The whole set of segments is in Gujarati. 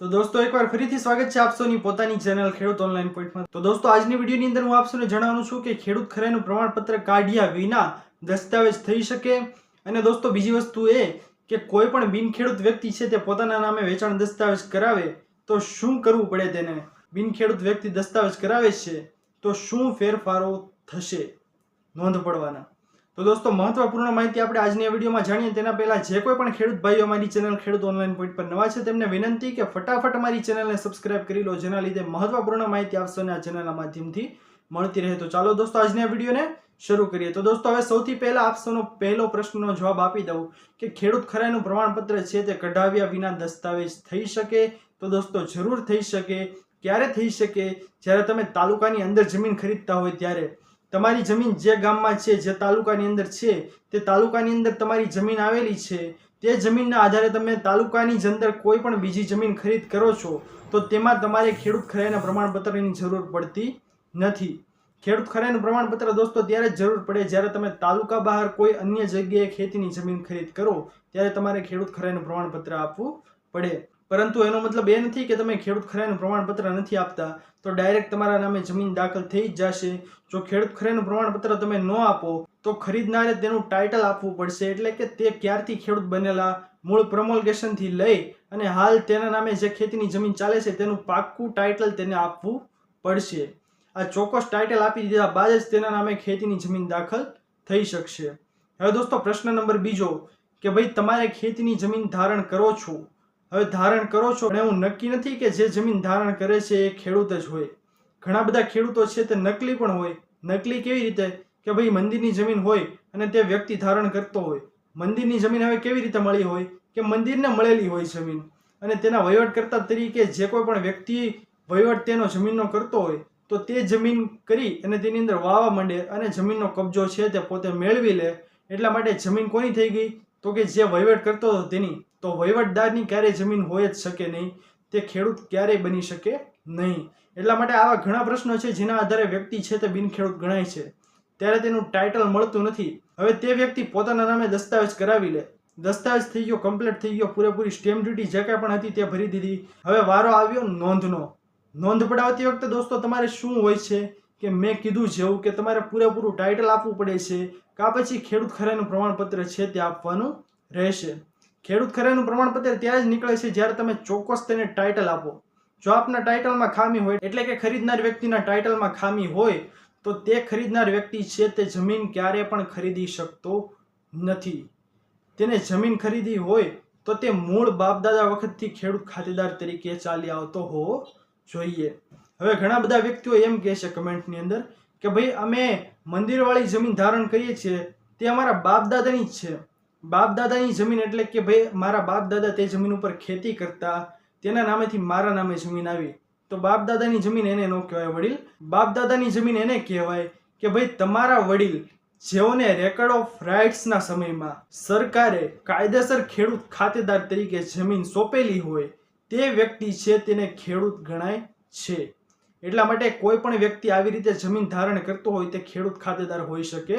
તો દોસ્તો, એકવાર ફરીથી સ્વાગત છે આપ સૌની પોતાની ચેનલ ખેડૂત ઓનલાઈન પોઈન્ટમાં તો દોસ્તો, આજની વિડીયોની અંદર હું આપ જણાવવાનું છું કે ખેડૂત ખરાઈનું પ્રમાણપત્ર કાઢ્યા વિના દસ્તાવેજ થઈ શકે. અને દોસ્તો, બીજી વસ્તુ એ કે કોઈ પણ બિનખેડૂત વ્યક્તિ છે તે પોતાના નામે વેચાણ દસ્તાવેજ કરાવે, તો શું કરવું પડે તેને? બિનખેડૂત વ્યક્તિ દસ્તાવેજ કરાવે છે, તો શું ફેરફારો થશે? નોંધ પડવાના. તો દોસ્તો, મહત્વપૂર્ણ માહિતી આપણે આજની આ વિડીયોમાં જાણીએ. તેના પહેલાં જે કોઈ પણ ખેડૂત ભાઈઓ અમારી ચેનલ ખેડૂત ઓનલાઈન પોઈન્ટ પર નવા છે, તેમને વિનંતી કે ફટાફટ અમારી ચેનલને સબસ્ક્રાઇબ કરી લો, જેના લીધે મહત્વપૂર્ણ માહિતી આપશોને આ ચેનલના માધ્યમથી મળતી રહે. તો ચાલો દોસ્તો, આજની આ વિડીયોને શરૂ કરીએ. તો દોસ્તો, હવે સૌથી પહેલાં આપ સૌનો પહેલો પ્રશ્નનો જવાબ આપી દઉં કે ખેડૂત ખરાઈનું પ્રમાણપત્ર છે તે કઢાવ્યા વિના દસ્તાવેજ થઈ શકે? તો દોસ્તો, જરૂર થઈ શકે. ક્યારે થઈ શકે? જ્યારે તમે તાલુકાની અંદર જમીન ખરીદતા હોય ત્યારે તમારી જમીન જે ગામમાં છે, જે તાલુકાની અંદર છે, તે તાલુકાની અંદર તમારી જમીન આવેલી છે, તે જમીનના આધારે તમે તાલુકાની જ અંદર કોઈ પણ બીજી જમીન ખરીદ કરો છો, તો તેમાં તમારે ખેડૂત ખરાઈના પ્રમાણપત્રની જરૂર પડતી નથી. ખેડૂત ખરાઈનું પ્રમાણપત્ર દોસ્તો ત્યારે જ જરૂર પડે જ્યારે તમે તાલુકા બહાર કોઈ અન્ય જગ્યાએ ખેતીની જમીન ખરીદ કરો, ત્યારે તમારે ખેડૂત ખરાઈનું પ્રમાણપત્ર આપવું પડે. પરંતુ એનો મતલબ એ નથી કે તમે ખેડૂત ખરાઈનું પ્રમાણપત્ર નથી આપતા, તો ડાયરેક્ટ તમારા નામે જમીન દાખલ થઈ જ જશે. જો ખેડૂત ખરાઈનું પ્રમાણપત્ર તમે ન આપો, તો ખરીદનારે તેનું ટાઇટલ આપવું પડશે. એટલે કે તે ક્યારથી ખેડૂત બનેલા? મૂળ પ્રમોલગેશનથી લઈ અને હાલ તેના નામે જે ખેતીની જમીન ચાલે છે, તેનું પાક્કું ટાઇટલ તેને આપવું પડશે. આ ચોક્કસ ટાઇટલ આપી દીધા બાદ જ તેના નામે ખેતીની જમીન દાખલ થઈ શકશે. હવે દોસ્તો પ્રશ્ન નંબર બીજો, કે ભાઈ, તમારે ખેતીની જમીન ધારણ કરો છો? હવે ધારણ કરો છો, અને એવું નક્કી નથી કે જે જમીન ધારણ કરે છે એ ખેડૂત જ હોય. ઘણા બધા ખેડૂતો છે તે નકલી પણ હોય. નકલી કેવી રીતે? કે ભાઈ મંદિરની જમીન હોય અને તે વ્યક્તિ ધારણ કરતો હોય. મંદિરની જમીન હવે કેવી રીતે મળી હોય? કે મંદિરને મળેલી હોય જમીન. અને તેના વહીવટકર્તા તરીકે જે કોઈ પણ વ્યક્તિ વહીવટ તેનો જમીનનો કરતો હોય, તો તે જમીન કરી અને તેની અંદર વાવા માંડે અને જમીનનો કબજો છે તે પોતે મેળવી લે. એટલા માટે જમીન કોની થઈ ગઈ? તો કે જે વહીવટ કરતો હતો તેની. તો વહીવટદારની ક્યારેય જમીન હોય જ શકે નહીં. તે ખેડૂત ક્યારેય બની શકે નહીં. એટલા માટે આવા ઘણા પ્રશ્નો છે જેના આધારે વ્યક્તિ છે તે બિનખેડૂત ગણાય છે. ત્યારે તેનું ટાઇટલ મળતું નથી. હવે તે વ્યક્તિ પોતાના નામે દસ્તાવેજ કરાવી લે. દસ્તાવેજ થઈ ગયો કમ્પ્લીટ થઈ ગયો, પૂરેપૂરી સ્ટેમ્પ ડ્યુટી જે કાંઈ પણ હતી તે ભરી દીધી. હવે વારો આવ્યો નોંધનો. નોંધ પડાવતી વખતે દોસ્તો તમારે શું હોય છે કે મેં કીધું જેવું કે તમારે પૂરેપૂરું ટાઇટલ આપવું પડે છે. કા પછી ખેડૂત ખરાનું પ્રમાણપત્ર છે તે આપવાનું રહેશે. ખેડૂત ખરાઈનું પ્રમાણપત્ર ત્યારે જ નીકળે છે જ્યારે તમે ચોક્કસ તેને ટાઇટલ આપો. જો આપના ટાઇટલમાં ખામી હોય, એટલે કે ખરીદનાર વ્યક્તિના ટાઇટલમાં ખામી હોય, તો તે ખરીદનાર વ્યક્તિ છે તે જમીન ક્યારે પણ ખરીદી શકતો નથી. તેને જમીન ખરીદી હોય, તો તે મૂળ બાપદાદા વખતથી ખેડૂત ખાતેદાર તરીકે ચાલી આવતો હોવો જોઈએ. હવે ઘણા બધા વ્યક્તિઓ એમ કહે છે કમેન્ટની અંદર કે ભાઈ અમે મંદિરવાળી જમીન ધારણ કરીએ છીએ, તે અમારા બાપદાદાની જ છે. બાપ દાદાની જમીન એટલે કે ભાઈ મારા બાપ દાદા તે જમીન ઉપર ખેતી કરતા, તેના નામેથી મારા નામે જમીન આવી. તો બાપ દાદાની જમીન એને ન કહેવાય વડીલ. બાપ દાદાની જમીન એને કહેવાય કે ભાઈ તમારા વડીલ જેઓને રેકર્ડ ઓફ રાઇટ્સના સમયમાં સરકારે કાયદેસર ખેડૂત ખાતેદાર તરીકે જમીન સોંપેલી હોય, તે વ્યક્તિ છે તેને ખેડૂત ગણાય છે. એટલા માટે કોઈ પણ વ્યક્તિ આવી રીતે જમીન ધારણ કરતો હોય તે ખેડૂત ખાતેદાર હોઈ શકે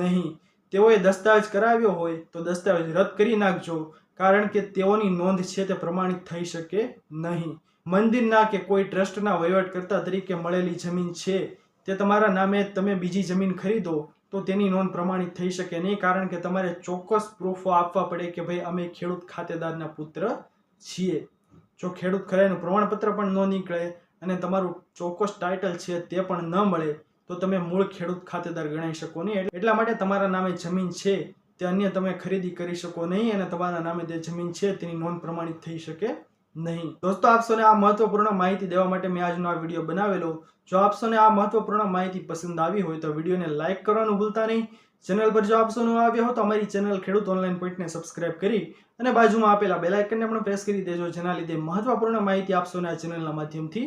નહીં. તેઓએ દસ્તાવેજ કરાવ્યો હોય તો દસ્તાવેજ રદ કરી નાખજો, કારણ કે તેઓની નોંધ છે તે પ્રમાણિત થઈ શકે નહીં. મંદિરના કે કોઈ ટ્રસ્ટના વહીવટકર્તા તરીકે મળેલી જમીન છે તે તમારા નામે તમે બીજી જમીન ખરીદો તો તેની નોંધ પ્રમાણિત થઈ શકે નહીં, કારણ કે તમારે ચોક્કસ પ્રૂફો આપવા પડે કે ભાઈ અમે ખેડૂત ખાતેદારના પુત્ર છીએ. જો ખેડૂત ખરાઈનું પ્રમાણપત્ર પણ ન નીકળે અને તમારું ચોક્કસ ટાઇટલ છે તે પણ ન મળે તો તમે મૂળ ખેડૂત ખાતેદાર ગણાઈ શકો નહીં. એટલા માટે તમારા નામે જમીન છે, તે અન્ય તમે ખરીદી કરી શકો નહીં અને તમારા નામે જે જમીન છે, તેની નોંધ પ્રમાણિત થઈ શકે નહીં. દોસ્તો આપસોને આ મહત્વપૂર્ણ માહિતી દેવા માટે મેં આજનો આ વીડિયો બનાવેલો. જો આપશોને આ મહત્વપૂર્ણ માહિતી પસંદ આવી હોય તો વિડીયોને લાઇક કરવાનું ભૂલતા નહીં. ચેનલ પર જો આપશોનો આવ્યો હો તો અમારી ચેનલ ખેડૂત ઓનલાઈન પોઈન્ટને સબસ્ક્રાઇબ કરી અને બાજુમાં આપેલા બેલાઇકનને પણ પ્રેસ કરી દેજો, જેના લીધે મહત્વપૂર્ણ માહિતી આપસોને આ ચેનલના માધ્યમથી